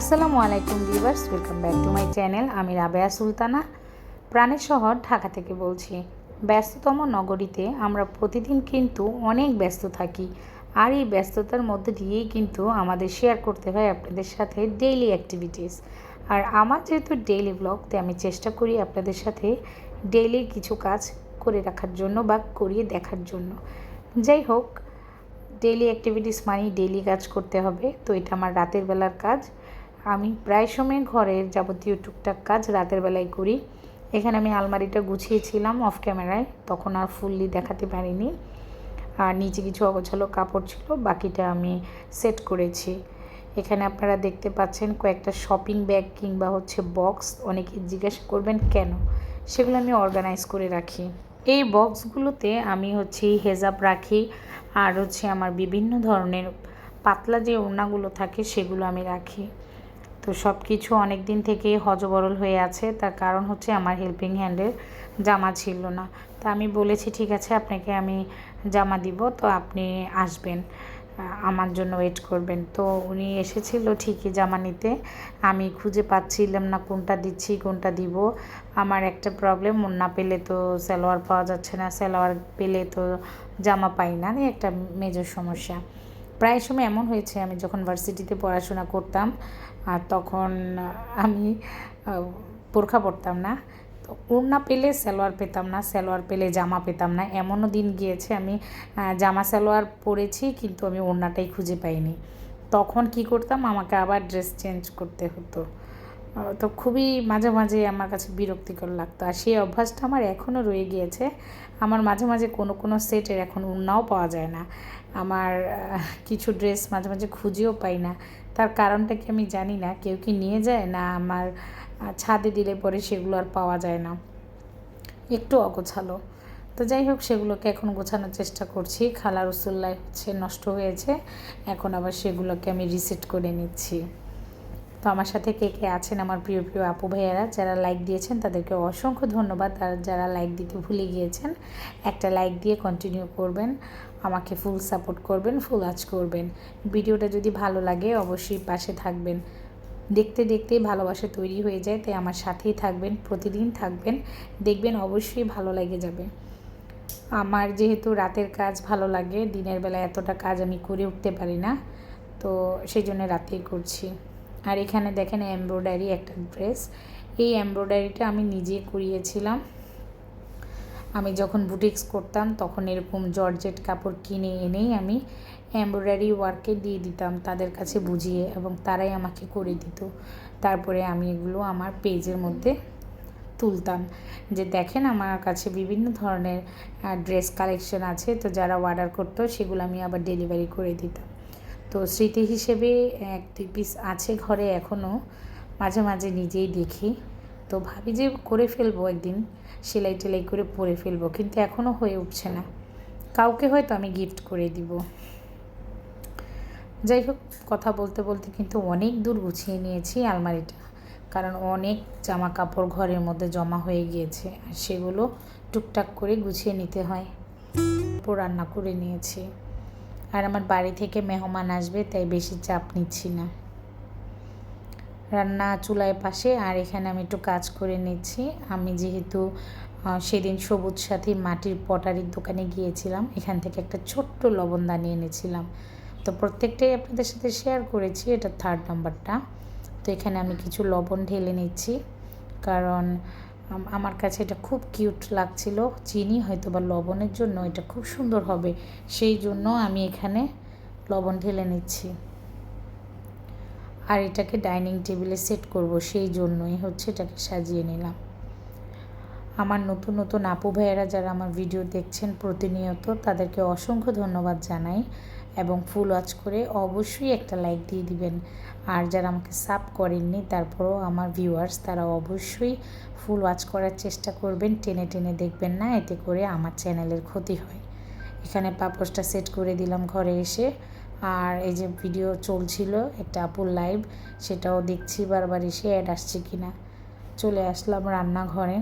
আসসালামু আলাইকুম viewers welcome back to my channel আমি রাবেয়া সুলতানা প্রাণের শহর ঢাকা থেকে বলছি। ব্যস্ততম নগরীতে আমরা প্রতিদিন কিন্তু অনেক ব্যস্ত থাকি। আর এই ব্যস্ততার মধ্যে দিয়েই কিন্তু আমাদের শেয়ার করতে হয় আপনাদের সাথে ডেইলি অ্যাক্টিভিটিস আর আমার যেহেতু ডেইলি ব্লগ তাই আমি চেষ্টা করি আপনাদের সাথে ডেইলি কিছু কাজ করে রাখার জন্য বা করিয়ে দেখার জন্য। যাই হোক ডেইলি অ্যাক্টিভিটিস মানেই ডেইলি কাজ করতে হবে। তো এটা আমার রাতের বেলার কাজ। আমি প্রায় সময় ঘরের যাবতীয় টুকটাক কাজ রাতের বেলায় করি। এখানে আমি আলমারিটা গুছিয়েছিলাম অফ ক্যামেরায় তখন আর ফুললি দেখাতে পারিনি। আর নিচে কিছু অগোছালো কাপড় ছিল, বাকিটা আমি সেট করেছি। এখানে আপনারা দেখতে পাচ্ছেন কয়েকটা শপিং ব্যাগ কিংবা হচ্ছে বক্স অনেকে জিজ্ঞাসা করবেন, কেন? সেগুলো আমি অর্গানাইজ করে রাখি। এই বক্সগুলোতে আমি হচ্ছে হেজাব রাখি আর হচ্ছে আমার বিভিন্ন ধরনের পাতলা যে ওড়নাগুলো থাকে, সেগুলো আমি রাখি। তো সব কিছু অনেক দিন থেকেই হজবরল হয়ে আছে। তার কারণ হচ্ছে আমার হেল্পিং হ্যান্ডের জামা ছিল না। তো আমি বলেছি, ঠিক আছে, আপনাকে আমি জামা দিব, তো আপনি আসবেন। আমার জন্য ওয়েট করবেন। তো উনি এসেছিল ঠিকই জামা নিতে। আমি খুঁজে পাচ্ছিলাম না কোনটা দিচ্ছি, কোনটা দিব। আমার একটা প্রবলেম না পেলে তো সালোয়ার পাওয়া যাচ্ছে না। সালোয়ার পেলে তো জামা পাই না একটা মেজর সমস্যা। প্রায় সময় এমন হয়েছে, আমি যখন ভার্সিটিতে পড়াশোনা করতাম, আর তখন আমি বোরখা পড়তাম না, তো ওড়না পেলে সালোয়ার পেতাম না, সালোয়ার পেলে জামা পেতাম না, এমনও দিন গিয়েছে আমি জামা সালোয়ার পরেছি, কিন্তু আমি ওড়নাটাই খুঁজে পাইনি। তখন কি করতাম, আমাকে আবার ড্রেস চেঞ্জ করতে হতো। তো খুবই মাঝে মাঝে আমার কাছে বিরক্তিকর লাগতো। আর সেই অভ্যাসটা আমার এখনও রয়ে গিয়েছে। আমার মাঝে মাঝে কোনো কোনো সেটের এখন উন্নাও পাওয়া যায় না। আমার কিছু ড্রেস মাঝে মাঝে খুঁজেও পাই না। তার কারণটা কি আমি জানি না। কেউ কি নিয়ে যায় না আমার ছাদে দিলে পরে সেগুলো আর পাওয়া যায় না। একটু অগোছালো। তো যাই হোক, সেগুলোকে এখন গোছানোর চেষ্টা করছি। খালা রসুল্লাহ হচ্ছে, নষ্ট হয়েছে। এখন আবার সেগুলোকে আমি রিসেট করে নিচ্ছি। তো আমার সাথে কে কে আছেন আমার প্রিয় প্রিয় আপু ভাইয়ারা, যারা লাইক দিয়েছেন তাদেরকে অসংখ্য ধন্যবাদ। আর যারা লাইক দিতে ভুলে গিয়েছেন, একটা লাইক দিয়ে কন্টিনিউ করবেন, আমাকে ফুল সাপোর্ট করবেন ফুল আজ করবেন। ভিডিওটা যদি ভালো লাগে অবশ্যই পাশে থাকবেন। দেখতে দেখতেই ভালোবাসা তৈরি হয়ে যায়, তাই আমার সাথেই থাকবেন, প্রতিদিন থাকবেন। দেখবেন অবশ্যই ভালো লেগে যাবে। আমার যেহেতু রাতের কাজ ভালো লাগে, দিনের বেলা এতটা কাজ আমি করে উঠতে পারি না, তো সেই জন্য রাতেই করছি। আর এখানে দেখেন এমব্রয়ডারি একটা ড্রেস। এই এমব্রয়ডারিটা আমি নিজে করিয়েছিলাম। আমি যখন বুটিক্স করতাম তখন এরকম জর্জেট কাপড় কিনে এনেই আমি এমব্রয়ডারি ওয়ার্কে দিয়ে দিতাম তাদের কাছে বুঝিয়ে এবং তারাই আমাকে করে দিত। তারপরে আমি এগুলো আমার পেজের মধ্যে তুলতাম। যে দেখেন আমার কাছে বিভিন্ন ধরনের ড্রেস কালেকশন আছে। তো যারা অর্ডার করতো সেগুলো আমি আবার ডেলিভারি করে দিতাম। তো স্মৃতি হিসেবে এক পিস আছে ঘরে এখনও মাঝে মাঝে নিজেই দেখি। তো ভাবি যে করে ফেলব একদিন, সেলাই টেলাই করে পরে ফেলব, কিন্তু এখনও হয়ে উঠছে না। কাউকে হয়তো আমি গিফট করে দিব। যাই হোক, কথা বলতে বলতে কিন্তু অনেক দূর গুছিয়ে নিয়েছি আলমারিটা। কারণ অনেক জামা কাপড় ঘরের মধ্যে জমা হয়ে গিয়েছে, আর সেগুলো টুকটাক করে গুছিয়ে নিতে হয়। রান্না করে নিয়েছি। আর আমার বাড়ি থেকে মেহমান আসবে, তাই বেশি চাপ নিচ্ছি না। রান্না চুলায় পাশে, আর এখানে আমি একটু কাজ করে নিচ্ছি। আমি যেহেতু সেদিন সবুজ সাথী মাটির পটারির দোকানে গিয়েছিলাম, এখান থেকে একটা ছোট্ট লবণ লবণদানি এনেছিলাম। তো প্রত্যেকটাই আপনাদের সাথে শেয়ার করেছি, এটা থার্ড নাম্বারটা তো এখানে আমি কিছু লবণ ঢেলে নিচ্ছি, কারণ আমার কাছে এটা খুব কিউট লাগছিল। চিনি হয়তো বা লবণের জন্য এটা খুব সুন্দর হবে। সেই জন্য আমি এখানে লবণ ঢেলে নিচ্ছি। আর এটাকে ডাইনিং টেবিলে সেট করব, সেই জন্যই হচ্ছে এটাকে সাজিয়ে নিলাম। আমার নতুন নতুন আপু ভাইয়েরা যারা আমার ভিডিও দেখছেন প্রতিনিয়ত, তাদেরকে অসংখ্য ধন্যবাদ জানাই। এবং ফুল ওয়াচ করে অবশ্যই একটা লাইক দিয়ে দিবেন। আর যারা আমাকে সাব করেননি, তারপরও আমার ভিউয়ার্স তারা অবশ্যই ফুল ওয়াচ করার চেষ্টা করবেন। টেনে টেনে দেখবেন না, এতে করে আমার চ্যানেলের ক্ষতি হয়। এখানে পাপোসটা সেট করে দিলাম ঘরে এসে। আর এই যে ভিডিও চলছিল, একটা আপুর লাইভ সেটাও দেখছি বারবার এসে অ্যাড আসছে কি না চলে আসলাম রান্নাঘরে।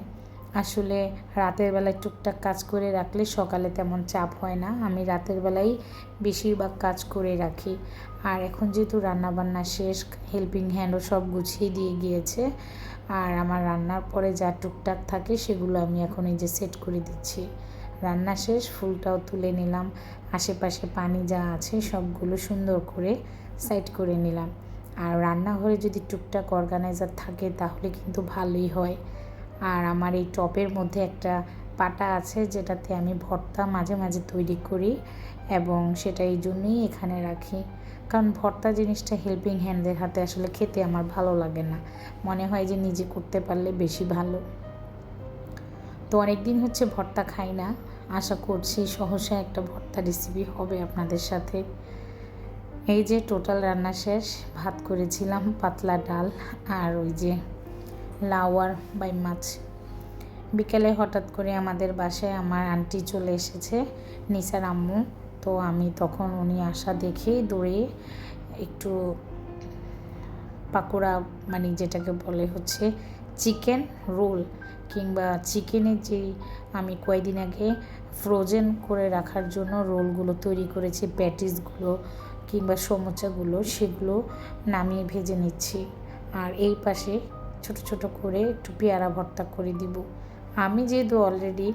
আসলে রাতের বেলায় টুকটাক কাজ করে রাখলে সকালে তেমন চাপ হয় না। আমি রাতের বেলায় বেশিরভাগ কাজ করে রাখি। আর এখন যেহেতু রান্নাবান্না শেষ হেল্পিং হ্যান্ডও সব গুছিয়ে দিয়ে গিয়েছে, আর আমার রান্নার পরে যা টুকটাক থাকে সেগুলো আমি এখন এই যে সেট করে দিচ্ছি। রান্না শেষ, ফুলটাও তুলে নিলাম। আশেপাশে পানি যা আছে সবগুলো সুন্দর করে সাইড করে নিলাম। আর রান্নাঘরে যদি টুকটাক অর্গানাইজার থাকে তাহলে কিন্তু ভালোই হয়। আর আমার এই টপের মধ্যে একটা পাটা আছে যেটাতে আমি ভর্তা মাঝে মাঝে তৈরি করি এবং সেটা এই জন্যই এখানে রাখি। কারণ ভর্তা জিনিসটা হেল্পিং হ্যান্ডের হাতে আসলে খেতে আমার ভালো লাগে না। মনে হয় যে নিজে করতে পারলে বেশি ভালো। তো অনেক দিন হচ্ছে ভর্তা খাই না। আশা করছি সহসা একটা ভর্তা রেসিপি হবে আপনাদের সাথে। এই যে টোটাল রান্না শেষ, ভাত করেছিলাম, পাতলা ডাল আর ওই যে লাউয়ার বাই মাছ। বিকেলে হঠাৎ করে আমাদের বাসায় আমার আন্টি চলে এসেছে, নিসার আম্মু। তো আমি তখন উনি আসা দেখে দৌড়ে একটু পাকোড়া মানে যেটাকে বলে হচ্ছে চিকেন রোল কিংবা চিকেনের যেই আমি কয়েকদিন আগে ফ্রোজেন করে রাখার জন্য রোলগুলো তৈরি করেছি প্যাটিসগুলো কিংবা সমোচাগুলো, সেগুলো নামিয়ে ভেজে নিচ্ছি। আর এই পাশে ছোট ছোট করে একটু পেয়ারা ভর্তা করে দিব। আমি যেহেতু অলরেডি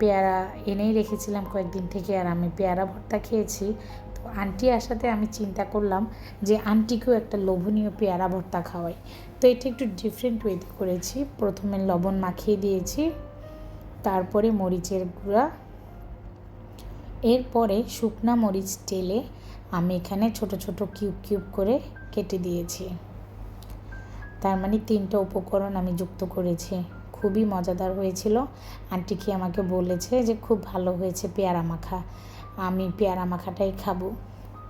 পেয়ারা এনেই রেখেছিলাম কয়েকদিন থেকে আর আমি পেয়ারা ভর্তা খেয়েছি, তো আন্টি আসাতে আমি চিন্তা করলাম যে আন্টিকেও একটা লোভনীয় পেয়ারা ভর্তা খাওয়াই। তো এটা একটু ডিফারেন্ট ওয়েতে করেছি। প্রথমে লবণ মাখিয়ে দিয়েছি, তারপরে মরিচের গুঁড়া। এরপরে শুকনা মরিচ টেলে আমি এখানে ছোট ছোট কিউব কিউব করে কেটে দিয়েছি। তার মানে তিনটা উপকরণ আমি যুক্ত করেছি। খুবই মজাদার হয়েছিল। আন্টি কি আমাকে বলেছে যে খুব ভালো হয়েছে পেয়ারা মাখা। আমি পেয়ারা মাখাটাই খাব।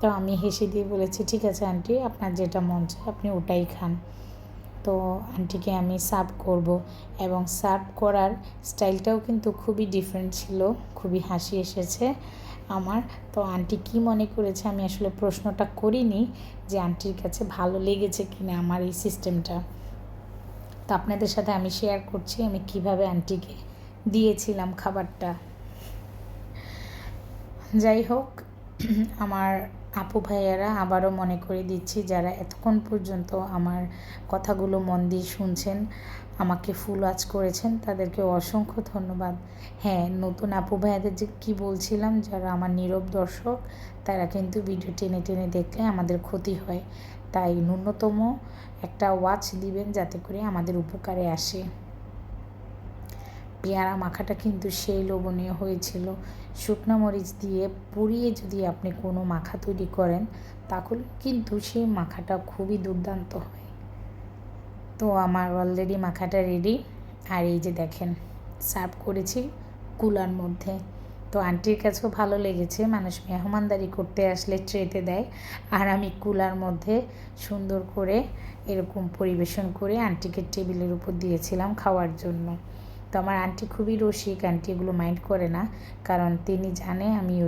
তো আমি হেসে দিয়ে বলেছি, ঠিক আছে আন্টি, আপনার যেটা মন চায় আপনি ওটাই খান। তো আন্টিকে আমি সার্ভ করব এবং সার্ভ করার স্টাইলটাও কিন্তু খুবই ডিফারেন্ট ছিল, খুবই হাসি এসেছে। আমার। তো আন্টি কি মনে করেছে আমি আসলে প্রশ্নটা করিনি যে আন্টির কাছে ভালো লেগেছে কিনা আমার এই সিস্টেমটা তো আপনাদের সাথে আমি শেয়ার করছি আমি কীভাবে আন্টিকে দিয়েছিলাম খাবারটা। যাই হোক, আমার আপু ভাইয়ারা আবারও মনে করে দিচ্ছি, যারা এতক্ষণ পর্যন্ত আমার কথাগুলো মন দিয়ে শুনছেন আমাকে ফুল আজ করেছেন, তাদেরকে অসংখ্য ধন্যবাদ। হ্যাঁ নতুন আপু ভাইয়াদের যে কী বলছিলাম, যারা আমার নীরব দর্শক, তারা কিন্তু ভিডিও টেনে টেনে দেখলে আমাদের ক্ষতি হয়। তাই ন্যূনতম একটা ওয়াচ দিবেন যাতে করে আমাদের উপকারে আসে। পেয়ারা মাখাটা কিন্তু সেই লোভনীয় হয়েছিল। শুকনো মরিচ দিয়ে পুড়িয়ে যদি আপনি কোনো মাখা তৈরি করেন, তাহলে কিন্তু সেই মাখাটা খুবই দুর্দান্ত হয়। তো আমার অলরেডি মাখাটা রেডি আর এই যে দেখেন সার্ভ করেছি কুলার মধ্যে। তো আন্টির কাছেও ভালো লেগেছে, মানুষ মেহমানদারি করতে আসলে ট্রেতে দেয়। আর আমি কুলার মধ্যে সুন্দর করে এরকম পরিবেশন করে আন্টিকে টেবিলের উপর দিয়েছিলাম খাওয়ার জন্য। তো আমার আন্টি খুবই রসিক, আন্টি এগুলো মাইন্ড করে না। কারণ তিনি জানে আমি